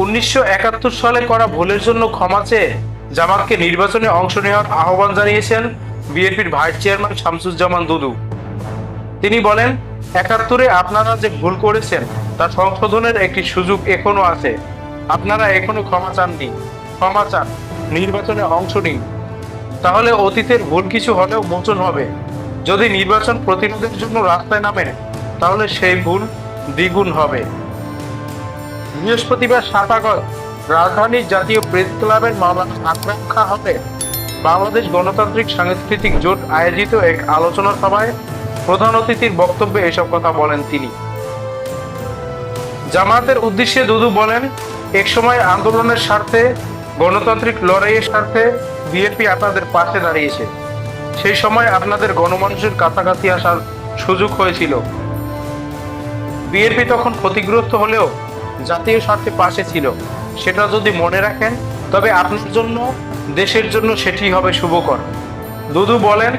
উনিশশো একাত্তর সালে করা ভুলের জন্য ক্ষমা চেয়ে জামাতকে নির্বাচনে অংশ নেওয়ার আহ্বান জানিয়েছেন বিএনপির ভাইস চেয়ারম্যান শামসুজ্জামান দুদু। তিনি বলেন, একাত্তরে আপনারা যে ভুল করেছেন তা সংশোধনের একটি সুযোগ এখনও আছে। আপনারা এখনও ক্ষমা চাননি। ক্ষমা চান। নির্বাচনে অংশ নিন। তাহলে অতীতের ভুল কিছু হলেও মোচন হবে। যদি নির্বাচন প্রতিরোধের জন্য রাস্তায় নামে তাহলে সেই ভুল দ্বিগুণ হবে। বৃহস্পতিবার সাত রাজধানীর জাতীয় প্রেস ক্লাবের আকরাম হবে বাংলাদেশ গণতান্ত্রিক সাংস্কৃতিক জোট আয়োজিত এক আলোচনা সভায় প্রধান অতিথির বক্তব্যে এসব কথা বলেন তিনি। জামাতের উদ্দেশ্যে দুদু বলেন, একসময় আন্দোলনের স্বার্থে, গণতান্ত্রিক লড়াইয়ের স্বার্থে বিএনপি আপনাদের পাশে দাঁড়িয়েছে। সেই সময় আপনাদের গণমানুষের কাছাকাছি আসার সুযোগ হয়েছিল। বিএনপি তখন ক্ষতিগ্রস্ত হলেও জাতীয় স্বার্থে পাশে ছিল, সেটা যদি মনে রাখেন, তবে আপনার জন্য, দেশের জন্য সেটি হবে শুভকর। দুদু বলেন,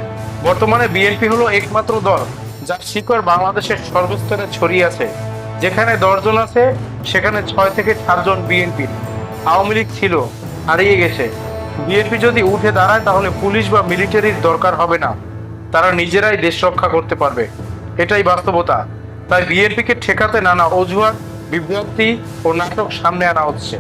বর্তমানে বিএনপি হলো একমাত্র দল, যার শিকড় বাংলাদেশের সর্বস্তরে ছড়িয়ে আছে। যেখানে দশজন আছে, সেখানে ছয় থেকে সাতজন বিএনপি। আওয়ামী লীগ ছিল, হারিয়ে গেছে। বিএনপি যদি উঠে দাঁড়ায়, তাহলে পুলিশ বা মিলিটারির দরকার হবে না। তারা নিজেরাই দেশ রক্ষা করতে পারবে। এটাই বাস্তবতা। তাই বিএনপিকে ঠেকাতে নানা অজুহাত বিভ্রান্তি ও নাটক সামনে আনা হচ্ছে।